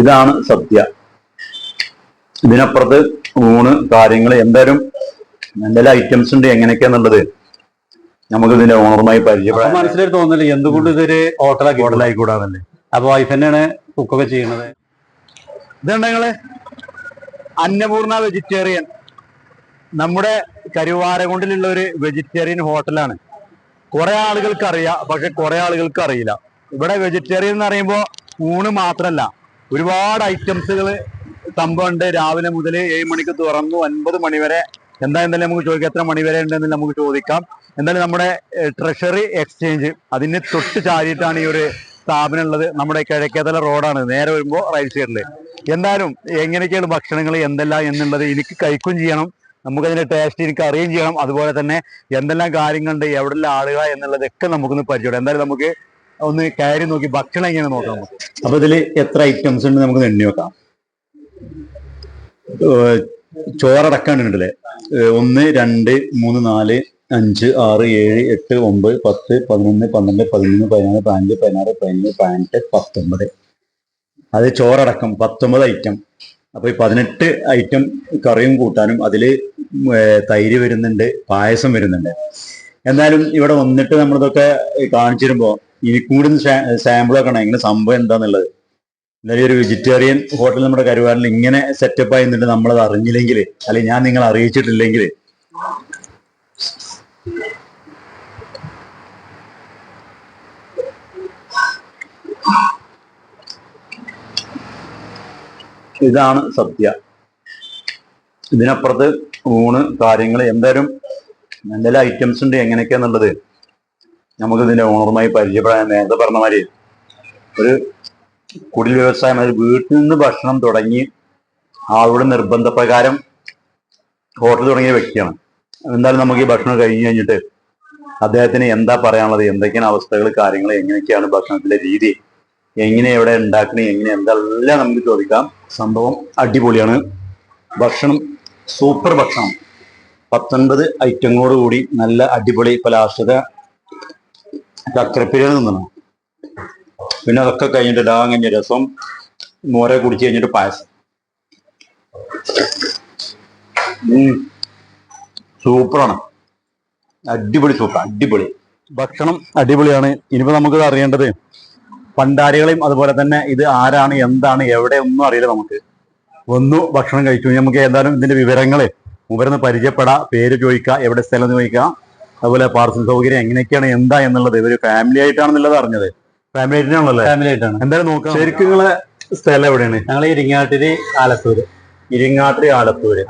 ഇതാണ് സത്യ. ഇതിനപ്പുറത്ത് ഊണ് കാര്യങ്ങൾ എന്തായാലും എന്തെല്ലാം ഐറ്റംസ് ഉണ്ട് എങ്ങനെയൊക്കെയാന്നുള്ളത് നമുക്ക് ഇതിന്റെ ഓണറുമായി പരിചയപ്പെടാം. മനസ്സിലായി തോന്നുന്നില്ല എന്തുകൊണ്ട് ഇതൊരു ഹോട്ടലാക്കി ഹോട്ടലായി മോഡലായിക്കൂടാന്നല്ലേ അപ്പൊ വൈഫ് തന്നെയാണ് കുക്കൊക്കെ ചെയ്യുന്നത്. ഇതുണ്ട് നിങ്ങൾ? അന്നപൂർണ വെജിറ്റേറിയൻ നമ്മുടെ കരുവാരകുണ്ടിലുള്ള ഒരു വെജിറ്റേറിയൻ ഹോട്ടലാണ്. കുറെ ആളുകൾക്ക് അറിയാം പക്ഷെ കുറെ ആളുകൾക്ക് അറിയില്ല ഇവിടെ വെജിറ്റേറിയൻ എന്ന് പറയുമ്പോൾ ഊണ് മാത്രല്ല ഒരുപാട് ഐറ്റംസുകൾ സംഭവമുണ്ട്. രാവിലെ മുതൽ ഏഴ് മണിക്ക് തുറന്നു. ഒൻപത് മണി വരെ. എന്താ എന്തായാലും നമുക്ക് ചോദിക്കാം. എത്ര മണി വരെ ഉണ്ടെന്ന് നമുക്ക് ചോദിക്കാം. എന്തായാലും നമ്മുടെ ട്രഷറി എക്സ്ചേഞ്ച് അതിന് തൊട്ട് ചാരിയിട്ടാണ് ഈ ഒരു സ്ഥാപനം ഉള്ളത്. നമ്മുടെ കിഴക്കേതല റോഡാണ്. നേരെ വരുമ്പോൾ റൈറ്റ് സൈഡിൽ എന്തായാലും എങ്ങനെയൊക്കെയാണ് ഭക്ഷണങ്ങൾ എന്തെല്ലാം എന്നുള്ളത് എനിക്ക് കഴിക്കുകയും ചെയ്യണം. നമുക്കതിന്റെ ടേസ്റ്റ് എനിക്ക് അറിയുകയും ചെയ്യണം. അതുപോലെ തന്നെ എന്തെല്ലാം കാര്യങ്ങളുണ്ട് എവിടെല്ലാം ആളുക എന്നുള്ളതൊക്കെ നമുക്കൊന്ന് പരിചയം എന്തായാലും നമുക്ക് ഒന്ന് കയറി നോക്കി ഭക്ഷണം എങ്ങനെ നോക്കാം അപ്പൊ ഇതിൽ എത്ര ഐറ്റംസ് ഉണ്ട് നമുക്ക് എണ്ണി നോക്കാം ചോറടക്കാണ് ഉണ്ടല്ലേ ഏഹ് ഒന്ന് രണ്ട് മൂന്ന് നാല് അഞ്ച് ആറ് ഏഴ് എട്ട് ഒമ്പത് പത്ത് പതിനൊന്ന് പന്ത്രണ്ട് പതിമൂന്ന് പതിനാല് പതിനഞ്ച് പതിനാറ് പതിനേഴ് പതിനെട്ട് പത്തൊമ്പത്. അത് ചോറടക്കം പത്തൊമ്പത് ഐറ്റം. അപ്പൊ ഈ പതിനെട്ട് ഐറ്റം കറിയും കൂട്ടാനും അതിൽ തൈര് വരുന്നുണ്ട് പായസം വരുന്നുണ്ട്. എന്നാലും ഇവിടെ വന്നിട്ട് നമ്മളിതൊക്കെ കാണിച്ചു തരുമ്പോ ഇനി കൂടുതൽ സാമ്പിൾ ആക്കണം എങ്ങനെ സംഭവം എന്താന്നുള്ളത്. എന്നാലും ഒരു വെജിറ്റേറിയൻ ഹോട്ടൽ നമ്മുടെ കരുവാറിൽ ഇങ്ങനെ സെറ്റപ്പ് ആയി നിന്നിട്ട് നമ്മളത് അറിഞ്ഞില്ലെങ്കിൽ അല്ലെങ്കിൽ ഞാൻ നിങ്ങൾ അറിയിച്ചിട്ടില്ലെങ്കിൽ. ഇതാണ് സത്യ. ഇതിനപ്പുറത്ത് ഊണ് കാര്യങ്ങൾ എന്തായാലും എന്തെല്ലാം ഐറ്റംസ് ഉണ്ട്. എങ്ങനെയൊക്കെയാന്നുള്ളത്. നമുക്ക് ഇതിന്റെ ഓണറുമായി പരിചയപ്പെടാൻ നേരത്തെ പറഞ്ഞ മാതിരി ഒരു കുടിൽ വ്യവസായം അതായത് വീട്ടിൽ നിന്ന് ഭക്ഷണം തുടങ്ങി ആളുടെ നിർബന്ധപ്രകാരം ഹോട്ടൽ തുടങ്ങിയ വ്യക്തിയാണ്. എന്തായാലും നമുക്ക് ഈ ഭക്ഷണം കഴിഞ്ഞ് കഴിഞ്ഞിട്ട് അദ്ദേഹത്തിന് എന്താ പറയാനുള്ളത് എന്തൊക്കെയാണ് അവസ്ഥകൾ കാര്യങ്ങൾ എങ്ങനെയൊക്കെയാണ് ഭക്ഷണത്തിലെ രീതി എങ്ങനെ എവിടെ ഉണ്ടാക്കണേ എങ്ങനെ എന്തെല്ലാം നമുക്ക് ചോദിക്കാം. സംഭവം അടിപൊളിയാണ്. ഭക്ഷണം സൂപ്പർ ഭക്ഷണം. പത്തൊൻപത് ഐറ്റങ്ങളോട് കൂടി നല്ല അടിപൊളി പലാശത ചക്രപ്പിരികൾ നിന്നാണ്. പിന്നെ അതൊക്കെ കഴിഞ്ഞിട്ട് ഇതാ കഴിഞ്ഞ രസം. മോര കുടിച്ച് കഴിഞ്ഞിട്ട് പായസം. സൂപ്പറാണ്. അടിപൊളി സൂപ്പർ അടിപൊളി. ഭക്ഷണം അടിപൊളിയാണ്. ഇനിയിപ്പോ നമുക്ക് അറിയേണ്ടത് പണ്ടാരികളെയും അതുപോലെ തന്നെ ഇത് ആരാണ് എന്താണ് എവിടെ ഒന്നും അറിയില്ല നമുക്ക്. ഒന്നു ഭക്ഷണം കഴിച്ചു. നമുക്ക് ഏതായാലും ഇതിന്റെ വിവരങ്ങൾ. മുമ്പ് പരിചയപ്പെടാം പേര് ചോദിക്കുക എവിടെ സ്ഥലം ചോദിക്കാം. അതുപോലെ പാർസൽ സൗകര്യം എങ്ങനെയൊക്കെയാണ് എന്താ എന്നുള്ളത്. ഇവർ ഫാമിലി ആയിട്ടാണെന്നുള്ളത് അറിഞ്ഞത്. ഫാമിലി ആയിട്ടാണല്ലോ? ഫാമിലി ആയിട്ടാണ്. എന്തായാലും നോക്കാം. ശരിക്കും നിങ്ങളെ സ്ഥലം എവിടെയാണ്? ഞങ്ങൾ ഇരിങ്ങാട്ടിരി ആലത്തൂര്. ഇരിങ്ങാട്ടിരി ആലത്തൂര്.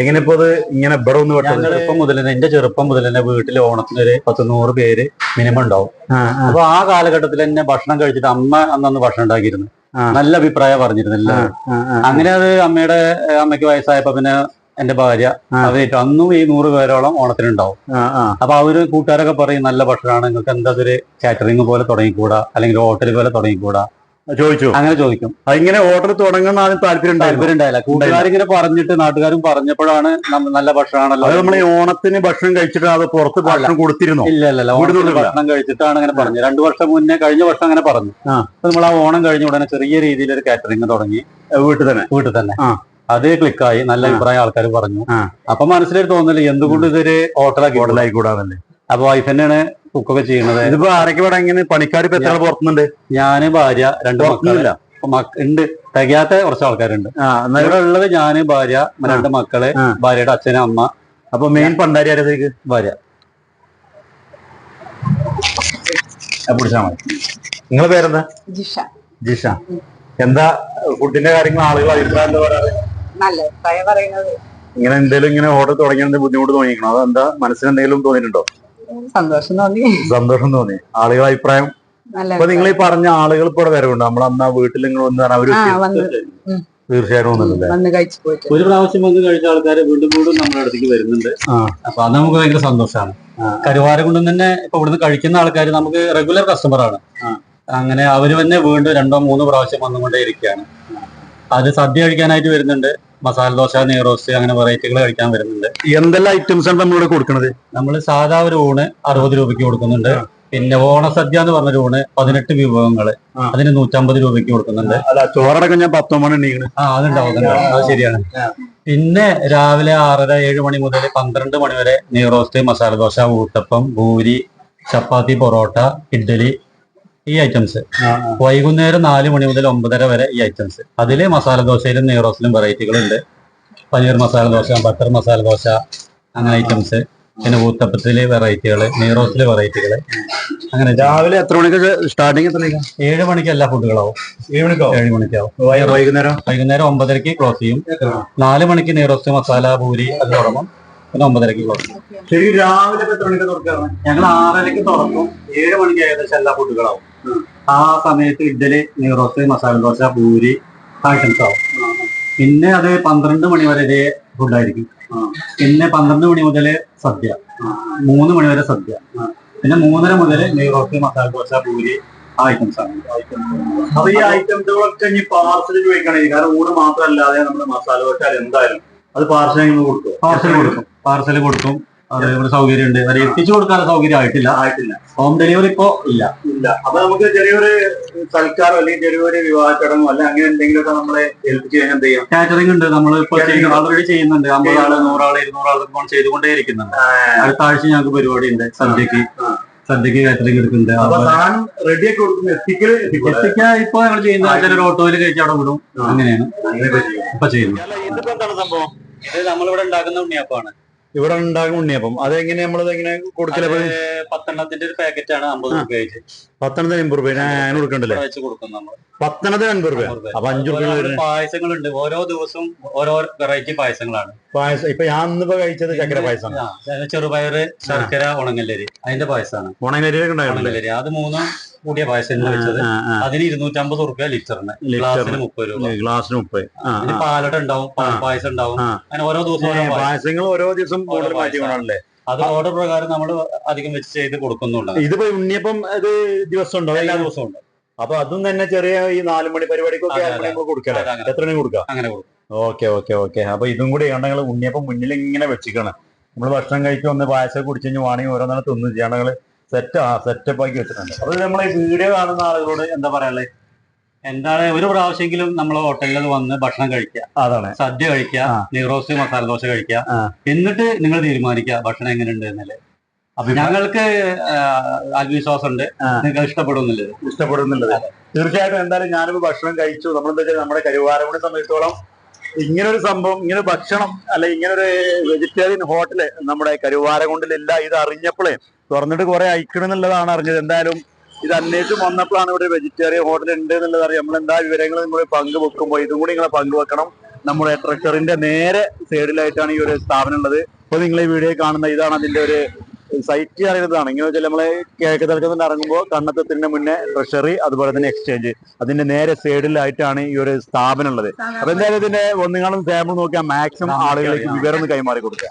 എങ്ങനെ ഇപ്പൊ അത് ഇങ്ങനെ ഇവിടെ ഒന്ന് ചെറുപ്പം മുതൽ തന്നെ എന്റെ ചെറുപ്പം മുതൽ തന്നെ വീട്ടിൽ ഓണത്തിന് ഒരു പത്ത് നൂറ് പേര് മിനിമം ഉണ്ടാവും. അപ്പൊ ആ കാലഘട്ടത്തിൽ തന്നെ ഭക്ഷണം കഴിച്ചിട്ട് അമ്മ അന്നന്ന് ഭക്ഷണം ഉണ്ടാക്കിയിരുന്നു. നല്ല അഭിപ്രായം പറഞ്ഞിരുന്നില്ല അങ്ങനെ അത് അമ്മയുടെ അമ്മയ്ക്ക് വയസ്സായപ്പോ പിന്നെ എന്റെ ഭാര്യ. അവരായിട്ട് അന്നും ഈ നൂറ് പേരോളം ഓണത്തിനുണ്ടാവും. അപ്പൊ അവർ കൂട്ടുകാരൊക്കെ പറയും നല്ല ഭക്ഷണമാണ് നിങ്ങൾക്ക് എന്താ ഒരു കാറ്ററിംഗ് പോലെ തുടങ്ങിക്കൂടാ അല്ലെങ്കിൽ ഹോട്ടൽ പോലെ തുടങ്ങിക്കൂടാ? ചോദിച്ചു? അങ്ങനെ ചോദിക്കും. ഇങ്ങനെ ഹോട്ടൽ തുടങ്ങുന്ന ആദ്യം താല്പര്യം താല്പര്യം ഉണ്ടായില്ല കൂട്ടുകാരിങ്ങനെ പറഞ്ഞിട്ട് നാട്ടുകാരും പറഞ്ഞപ്പോഴാണ് നല്ല ഭക്ഷണമാണല്ലോ. അത് നമ്മൾ ഈ ഓണത്തിന് ഭക്ഷണം കഴിച്ചിട്ട് അത് പുറത്ത് ഭക്ഷണം കൊടുത്തിരുന്നു? ഇല്ല ഇല്ല ഭക്ഷണം കഴിച്ചിട്ടാണ് അങ്ങനെ പറഞ്ഞു രണ്ടു വർഷം മുന്നേ കഴിഞ്ഞ വർഷം അങ്ങനെ പറഞ്ഞു. നമ്മൾ ആ ഓണം കഴിഞ്ഞ ഉടനെ ചെറിയ രീതിയിൽ ഒരു കാറ്ററിംഗ് തുടങ്ങി. വീട്ടിൽ തന്നെ? വീട്ടിൽ തന്നെ. അത് ക്ലിക്കായി നല്ല. അഭിപ്രായം ആൾക്കാർ പറഞ്ഞു. അപ്പൊ മനസ്സിലൊരു തോന്നൽ എന്തുകൊണ്ട് ഇതൊരു ഹോട്ടലാക്കി ഹോട്ടലായിക്കൂടാന്നല്ലേ അപ്പൊ വൈഫ് തന്നെയാണ് കുക്കൊക്കെ ചെയ്യുന്നത്. ഇതിപ്പോ ആരൊക്കെ ഇവിടെ എങ്ങനെ പണിക്കാർ ഇപ്പൊ എത്ര പുറത്തുന്നുണ്ട്? ഞാൻ ഭാര്യ രണ്ട് മക്കളില്ല ഉണ്ട് തികയാത്ത കുറച്ച് ആൾക്കാരുണ്ട്. ഇവിടെ ഉള്ളത് ഞാൻ ഭാര്യ രണ്ട് മക്കൾ. ഭാര്യയുടെ അച്ഛനും അമ്മ. അപ്പൊ മെയിൻ പണ്ടാരി ആരത്തേക്ക് ഭാര്യ. പിടിച്ചാ മതി. നിങ്ങളെ പേരെന്താ? ജിഷ. ജിഷ. എന്താ ഫുഡിന്റെ കാര്യങ്ങൾ ആളുകൾ അഭിപ്രായം എന്താ പറയാറ്? അഭിപ്രായം പറയുന്നത്. ഇങ്ങനെ എന്തെങ്കിലും ഇങ്ങനെ ഹോട്ടൽ തുടങ്ങിയതിന്റെ ബുദ്ധിമുട്ട് തോന്നിക്കണോ അതെന്താ മനസ്സിന് എന്തെങ്കിലും തോന്നിയിട്ടുണ്ടോ? സന്തോഷം തോന്നി. സന്തോഷം തോന്നി. ആളുകളുടെ അഭിപ്രായം. അപ്പൊ നിങ്ങൾ ഈ പറഞ്ഞ ആളുകൾ ഇപ്പൊ ഇവിടെ വരവുണ്ട്? നമ്മൾ അന്നാ വീട്ടിൽ നിങ്ങൾ വന്ന് പറഞ്ഞാൽ അവർ. തീർച്ചയായിട്ടും ഒരു പ്രാവശ്യം വന്ന് കഴിച്ച ആൾക്കാർ വീണ്ടും വീണ്ടും നമ്മുടെ അടുത്തേക്ക് വരുന്നുണ്ട്. ആ. അപ്പൊ അത് നമുക്ക് ഭയങ്കര സന്തോഷമാണ് കരുവാരകുണ്ടം തന്നെ ഇപ്പൊ ഇവിടുന്ന് കഴിക്കുന്ന ആൾക്കാർ നമുക്ക് റെഗുലർ കസ്റ്റമർ ആണ്. അങ്ങനെ അവർ തന്നെ വീണ്ടും രണ്ടോ മൂന്നോ പ്രാവശ്യം വന്നുകൊണ്ടേ ഇരിക്കുകയാണ്. അത് സദ്യ കഴിക്കാനായിട്ട് വരുന്നുണ്ട്. മസാല ദോശ നെയ്റോസ്റ്റ് അങ്ങനെ വെറൈറ്റികൾ കഴിക്കാൻ വരുന്നുണ്ട്. എന്തെല്ലാം ഐറ്റംസ് ആണ് നമ്മളിവിടെ കൊടുക്കുന്നത് നമ്മൾ സാധാ ഒരു ഊണ് അറുപത് രൂപയ്ക്ക് കൊടുക്കുന്നുണ്ട്. പിന്നെ ഓണ സദ്യ എന്ന് പറഞ്ഞ ഊണ് പതിനെട്ട് വിഭവങ്ങൾ അതിന് നൂറ്റമ്പത് രൂപയ്ക്ക് കൊടുക്കുന്നുണ്ട്. ചോറടക്കം ഞാൻ പത്തൊമ്പത് മണി ആ അതുണ്ടാവും അതുണ്ടാവും. അത് ശരിയാണ്. പിന്നെ രാവിലെ ആറര ഏഴ് മണി മുതൽ പന്ത്രണ്ട് മണി വരെ നെയ്റോസ്റ്റ് മസാല ദോശ ഊട്ടപ്പം ഭൂരി ചപ്പാത്തി പൊറോട്ട ഇഡ്ഡലി ഈ ഐറ്റംസ് വൈകുന്നേരം നാല് മണി മുതൽ ഒമ്പതര വരെ ഈ ഐറ്റംസ് അതിൽ മസാല ദോശയിലും നെയ്റോസിലും വെറൈറ്റികളുണ്ട് പനീർ മസാല ദോശ ബട്ടർ മസാല ദോശ അങ്ങനെ ഐറ്റംസ് പിന്നെ ഊത്തപ്പത്തിൽ വെറൈറ്റികൾ നെയ്റോസിൽ വെറൈറ്റികൾ അങ്ങനെ രാവിലെ എത്ര മണിക്ക് സ്റ്റാർട്ടിങ് എത്ര ഏഴ് മണിക്ക് എല്ലാ ഫുഡുകളാവും ഏഴ് മണിക്കോ? ഏഴ് മണിക്കാവും. വൈകുന്നേരം? വൈകുന്നേരം ഒമ്പതരക്ക് ക്ലോസ് ചെയ്യും. നാല് മണിക്ക് നെയ്റോസ്റ്റ് മസാല പൂരി അത് തുടങ്ങും. പിന്നെ ഒമ്പതരക്ക് ക്ലോസ് ചെയ്യും. രാവിലെ എത്ര മണിക്ക് തുറക്കാറ്? ഞങ്ങൾ ആറരയ്ക്ക് തുറക്കും. ഏഴ് മണിക്ക് ഏകദേശം എല്ലാ ഫുഡുകളാവും ആ സമയത്ത് ഇഡ്ഡലി നെയ്റോസ് മസാല ദോശ പൂരി ഐറ്റംസ് ആവും. പിന്നെ അത് പന്ത്രണ്ട് മണി വരെ ഫുഡായിരിക്കും പിന്നെ പന്ത്രണ്ട് മണി മുതൽ സദ്യ. മൂന്ന് മണി വരെ സദ്യ. പിന്നെ മൂന്നര മുതൽ നെയ്റോസ് മസാല ദോശ പൂരി ആ ഐറ്റംസ് ആണ് അപ്പൊ ഈ ഐറ്റംസുകളൊക്കെ ഇനി പാർസൽ ചോദിക്കണേ. കാരണം ഊണ് മാത്രമല്ലാതെ നമ്മുടെ മസാല ദോശ എന്തായാലും അത് പാർസൽ കൊടുക്കും. പാർസൽ കൊടുക്കും. പാർസൽ കൊടുക്കും. അത് ഇവിടെ സൗകര്യം ഉണ്ട് അത് എത്തിച്ചു കൊടുക്കാനുള്ള സൗകര്യം ആയിട്ടില്ല. ആയിട്ടില്ല. ഹോം ഡെലിവറി ഇപ്പോ ഇല്ല. ഇല്ല. അപ്പൊ നമുക്ക് ചെറിയൊരു സൽക്കാരോ അല്ലെങ്കിൽ ചെറിയൊരു വിവാഹ ചടങ്ങോ അല്ലെ അങ്ങനെ എന്തെങ്കിലുമൊക്കെ നമ്മളെ ഏൽപ്പിച്ച് കഴിഞ്ഞാൽ എന്ത് ചെയ്യാം? കാറ്ററിംഗ് ഉണ്ട്. നമ്മൾ ഇപ്പൊ. ഓൾറെഡി ചെയ്യുന്നുണ്ട്. അമ്പത് ആൾ നൂറാൾ ഇരുന്നൂറാൾ ഫോൺ ചെയ്തുകൊണ്ടേ ഇരിക്കുന്നുണ്ട്. അടുത്ത ആഴ്ച ഞങ്ങൾക്ക് പരിപാടി ഉണ്ട് സദ്യക്ക്. സദ്യക്ക് കാറ്ററിംഗ് എടുക്കുന്നുണ്ട്. അതുപോലെ? എത്തിക്കാൻ ഇപ്പൊ ഞങ്ങൾ ചെയ്യുന്ന ചില ഒരു ഓട്ടോയിൽ കഴിച്ച് അവിടെ വിടും. അങ്ങനെയാണ്. ഇപ്പൊ ചെയ്യുന്നത് ഇതിപ്പോ എന്താണ് സംഭവം? ഇത് നമ്മളിവിടെ ഉണ്ടാക്കുന്ന ഉണ്ണിയപ്പാണ് ഇവിടെ ഉണ്ടാകും ഉണ്ണിയപ്പം അതെങ്ങനെ നമ്മൾ എങ്ങനെ കൊടുക്കല? പത്തെണ്ണത്തിന്റെ ഒരു പാക്കറ്റ് ആണ് അമ്പത് രൂപ. പത്തെണ്ണത്തിന് അമ്പത് രൂപ ഞാൻ അങ്ങനെ കൊടുക്കണ്ടല്ലേ പത്തെണ്ണത്തിന് അൻപത് രൂപ. അപ്പൊ അഞ്ചു രൂപ പായസങ്ങളുണ്ട്. ഓരോ ദിവസവും ഓരോ വെറൈറ്റി പായസങ്ങളാണ്. പായസം. ഇപ്പൊ ഞാൻ ഇന്നിപ്പോ കഴിച്ചത് ചക്കര പായസം ചെറുപയർ ചെറുപയറ് ശർക്കര ഉണങ്ങല്ലരി അതിന്റെ പായസമാണ്. ഉണങ്ങലരി ഉണങ്ങല്ലരി അത് മൂന്നും കൂടിയ പായസം വെച്ചത്? അതിന് ഇരുന്നൂറ്റമ്പത് റുപ്യ ലിറ്ററിന്. ലിറ്ററിന്. ഗ്ലാസിന് മുപ്പത് രൂപ. ഗ്ലാസിന് മുപ്പത്. പാലട ഉണ്ടാവും പായസം ഉണ്ടാവും. അങ്ങനെ ഓരോ ദിവസവും പായസങ്ങൾ ഓരോ ദിവസം മാറ്റി. അത് ഓർഡർ പ്രകാരം നമ്മൾ അധികം വെച്ച് ചെയ്ത് കൊടുക്കുന്നുണ്ട്. ഇതിപ്പോ ഉണ്ണിയപ്പം ഇത് ദിവസം ഉണ്ടോ എല്ലാ ദിവസവും ഉണ്ട്. അപ്പൊ അതും തന്നെ ചെറിയ ഈ നാല് മണി പരിപാടിക്കൊക്കെ അങ്ങനെ. എത്ര മണി കൊടുക്കാം? അങ്ങനെ കൊടുക്കും. Okay okay okay. അപ്പൊ ഇതും കൂടി ഞങ്ങൾ ഉണ്ണിയപ്പം മുന്നിൽ ഇങ്ങനെ വെച്ചിക്കണം നമ്മൾ ഭക്ഷണം കഴിക്കും ഒന്ന് പായസം കുടിച്ചു കഴിഞ്ഞ് വേണമെങ്കിൽ ഓരോന്നാണ് തിന്നു ചെയ്യണങ്ങൾ സെറ്റ് ആ സെറ്റപ്പ് ആക്കി വെച്ചിട്ടുണ്ട്. അത് നമ്മൾ ഈ വീഡിയോ കാണുന്ന ആളുകളോട് എന്താ പറയാനുള്ളത് എന്താണ് ഒരു പ്രാവശ്യമെങ്കിലും നമ്മൾ ഹോട്ടലിൽ വന്ന് ഭക്ഷണം കഴിക്കുക. അതാണ്. സദ്യ കഴിക്കുക നീറോസ് നെയ്റോസ്റ്റ് മസാല ദോശ കഴിക്കുക. എന്നിട്ട് നിങ്ങൾ തീരുമാനിക്കുക ഭക്ഷണം എങ്ങനെയുണ്ട് എന്നല്ലേ. അപ്പൊ ഞങ്ങൾക്ക് ആത്മവിശ്വാസം ഉണ്ട്. നിങ്ങൾക്ക് ഇഷ്ടപ്പെടുന്നില്ല ഇഷ്ടപ്പെടുന്നില്ല തീർച്ചയായിട്ടും എന്തായാലും ഞാനിപ്പോ ഭക്ഷണം കഴിച്ചു. നമ്മളെന്താ വെച്ചാൽ നമ്മുടെ കരുവാരമണി സംബന്ധിച്ചോളം ഇങ്ങനൊരു സംഭവം ഇങ്ങനെ ഭക്ഷണം അല്ലെ ഇങ്ങനൊരു വെജിറ്റേറിയൻ ഹോട്ടൽ നമ്മുടെ കരുവാരകുണ്ടിലില്ല ഇത് അറിഞ്ഞപ്പോഴേ തുറന്നിട്ട് കുറെ അയക്കണം എന്നുള്ളതാണ് അറിഞ്ഞത്. എന്തായാലും ഇത് അന്വേഷിച്ച് വന്നപ്പോഴാണ് ഇവിടെ വെജിറ്റേറിയൻ ഹോട്ടൽ ഉണ്ട് എന്നുള്ളത് അറിയാം. നമ്മൾ എന്താ വിവരങ്ങൾ നിങ്ങൾ പങ്കുവെക്കുമ്പോൾ ഇതും കൂടി നിങ്ങളെ പങ്കുവെക്കണം. നമ്മുടെ ട്രഷറിന്റെ നേരെ സൈഡിലായിട്ടാണ് ഈ ഒരു സ്ഥാപനം ഉള്ളത്. ഇപ്പൊ നിങ്ങൾ ഈ വീഡിയോ കാണുന്ന ഇതാണ് അതിന്റെ ഒരു സൈറ്റ് അറിയുന്നതാണ് ഇങ്ങനെ വെച്ചാൽ നമ്മളെ കിഴക്ക് തലക്കത്തിൽ ഇറങ്ങുമ്പോൾ കണ്ണത്തത്തിന്റെ മുന്നേ ട്രഷറി അതുപോലെ തന്നെ എക്സ്ചേഞ്ച് അതിന്റെ നേരെ സൈഡിലായിട്ടാണ് ഈ ഒരു സ്ഥാപനം ഉള്ളത്. അപ്പൊ എന്തായാലും ഇതിന്റെ ഒന്നുകാണും സാമ്പിൾ നോക്കിയാൽ മാക്സിമം ആളുകളിലേക്ക് വിവരം കൈമാറി കൊടുക്കുക